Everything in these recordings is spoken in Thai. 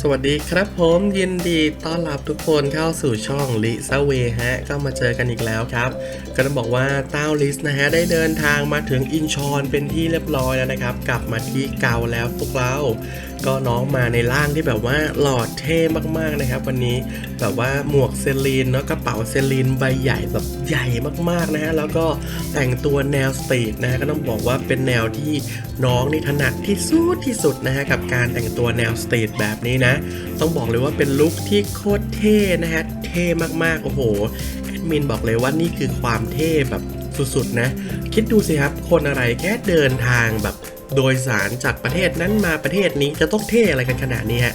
สวัสดีครับผมยินดีต้อนรับทุกคนเข้าสู่ช่องลิซเวฮะ ก็มาเจอกันอีกแล้วครับ ก็ต้องบอกว่าเต้าลิสนะฮะ ได้เดินทางมาถึงอินชอนเป็นที่เรียบร้อยแล้วนะครับ กลับมาที่เกาแล้วพวกเรา ก็น้องมาในร่างที่แบบว่าหล่อเท่มากๆนะครับ วันนี้แบบว่าหมวกเซลีนเนาะกระเป๋าเซลีนใบใหญ่แบบใหญ่มากๆนะฮะแล้วก็แต่งตัวแนวสตรีทนะฮะก็ต้องบอกว่าเป็นแนวที่น้องนี่ถนัดที่สุดที่สุดนะฮะกับการแต่งตัวแนวสตรีทแบบนี้นะ ต้องบอกเลยว่าเป็นลุคที่โคตรเท่นะฮะเท่มากๆโอ้โหแอดมินบอกเลยว่านี่คือความเท่แบบ สุดๆนะ คิดดูสิครับ คนอะไรแค่เดินทางแบบโดยสารจากประเทศนั้นมาประเทศนี้จะต้องเท่อะไรกันขนาดนี้ฮะ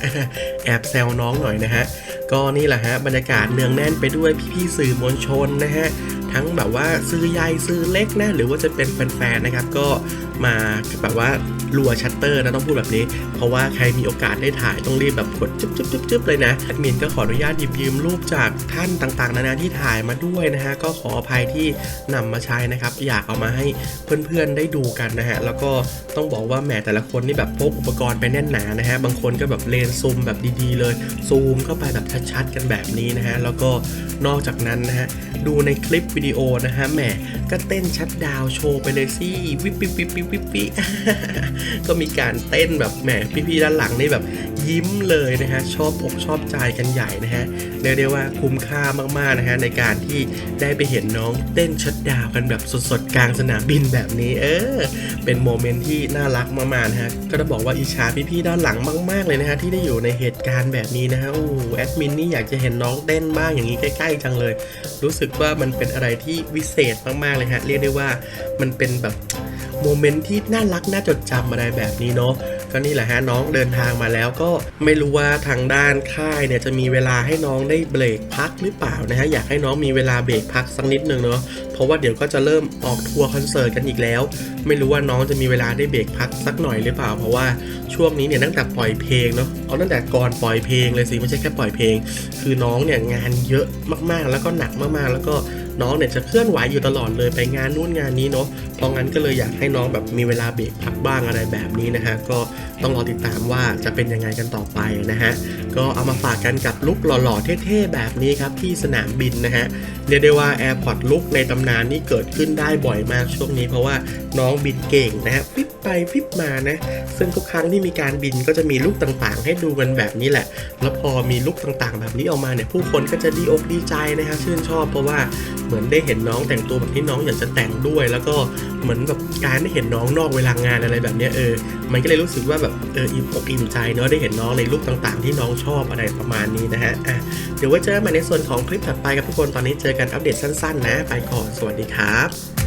แอบแซวน้องหน่อยนะฮะ ก็นี่แหละฮะบรรยากาศเนืองแน่นไปด้วยพี่ๆสื่อมวลชนนะฮะ ทั้งแบบว่าซื้อใหญ่ซื้อเล็กนะ หรือว่าจะเป็นแฟนๆนะครับ ก็มาแบบว่ารัวชัตเตอร์นะต้องพูดแบบนี้ เพราะว่าใครมีโอกาสได้ถ่ายต้องรีบแบบกดจึ๊บจึ๊บจึ๊บจึ๊บเลยนะแอดมินก็ขออนุญาตหยิบยืมรูปจากท่านต่างๆ นานาที่ถ่ายมาด้วยนะฮะก็ขออภัยที่นำมาใช้นะครับ อยากเอามาให้เพื่อนๆได้ดูกันนะฮะแล้วก็ต้องบอกว่าแหมแต่ละคนนี่แบบพกอุปกรณ์ไปแน่นหนานะฮะบางคนก็แบบเลนส์ซูมแบบดีๆ เลยซูมเข้าไปแบบชัดๆกันแบบนี้นะฮะแล้วก็ นอกจากนั้นนะฮะดูในคลิปวิดีโอนะฮะแหมก็เต้นชัดดาวโชว์ไปเลยสิวิบวิบวิบวิบวิบวิบก็มีการเต้นแบบแหมพี่ๆด้านหลังนี่แบบยิ้มเลยนะฮะชอบอกชอบใจกันใหญ่นะฮะเรียกได้ว่าคุ้มค่ามากๆนะฮะในการที่ได้ไปเห็นน้องเต้นชัดดาวกันแบบสดๆกลางสนามบินแบบนี้ เออ เป็นโมเมนต์ที่น่ารักมากๆนะฮะก็ต้องบอกว่าอิจฉาพี่ๆด้านหลังมาก ๆเลยนะฮะที่ได้อยู่ในเหตุการณ์แบบนี้นะฮะโอ้แอดมินนี่อยากจะเห็นน้องเต้นบ้างอย่างนี้ใกล้ๆจังเลย รู้สึกว่ามันเป็นอะไรที่วิเศษมากๆเลยฮะ เรียกได้ว่ามันเป็นแบบโมเมนต์ที่น่ารักน่าจดจำอะไรแบบนี้เนาะ ก็นี่แหละฮะน้องเดินทางมาแล้วก็ไม่รู้ว่าทางด้านค่ายเนี่ยจะมีเวลาให้น้องได้เบรกพักหรือเปล่านะฮะอยากให้น้องมีเวลาเบรกพักสักนิดนึงเนาะเพราะว่าเดี๋ยวก็จะเริ่มออกทัวร์คอนเสิร์ตกันอีกแล้ว ไม่รู้ว่าน้องจะมีเวลาได้เบรกพักสักหน่อยหรือเปล่า เพราะว่าช่วงนี้เนี่ยตั้งแต่ปล่อยเพลงเนาะเอาตั้งแต่ก่อนปล่อยเพลงเลยสิไม่ใช่แค่ปล่อยเพลง คือน้องเนี่ยงานเยอะมากๆ แล้วก็หนักมากๆแล้วก็ น้องเนี่ยจะเคลื่อนไหวอยู่ตลอดเลยไปงานนู่นงานนี้เนาะเพราะงั้นก็เลยอยากให้น้องแบบมีเวลาเบรกพักบ้างอะไรแบบนี้นะฮะก็ต้องรอติดตามว่าจะเป็นยังไงกันต่อไปนะฮะก็เอามาฝากกันกับลุคหล่อๆเท่ๆแบบนี้ครับที่สนามบินนะฮะเรียกได้ว่า AirPod ลุคในตำนานนี่เกิดขึ้นได้บ่อยมากช่วงนี้ เพราะว่าน้องบินเก่งนะฮะฟิปไปฟิปมานะซึ่งทุกครั้งที่มีการบินก็จะมีลุคต่างๆ ให้ดูกันแบบนี้แหละ แล้วพอมีลุคต่างๆ แบบนี้ออกมาเนี่ยผู้คนก็จะดีอกดีใจนะฮะชื่นชอบเพราะว่าเหมือนได้เห็นน้องแต่งตัวแบบที่น้องอยากจะแต่งด้วย แล้วก็เหมือนแบบการได้เห็นน้องนอกเวลางานอะไรแบบเนี้ยเออ มันก็เลยรู้สึกว่าแบบเอออิ่มอกอิ่มใจเนาะได้เห็นน้องในลุกต่างๆ ที่น้องชอบอะไรประมาณนี้นะฮะอะเดี๋ยวไว้เจอกันใหม่ในส่วนของคลิปถัดไปกับทุกคนตอนนี้เจอกันอัปเดตสั้นๆ นะ ไปก่อนสวัสดีครับ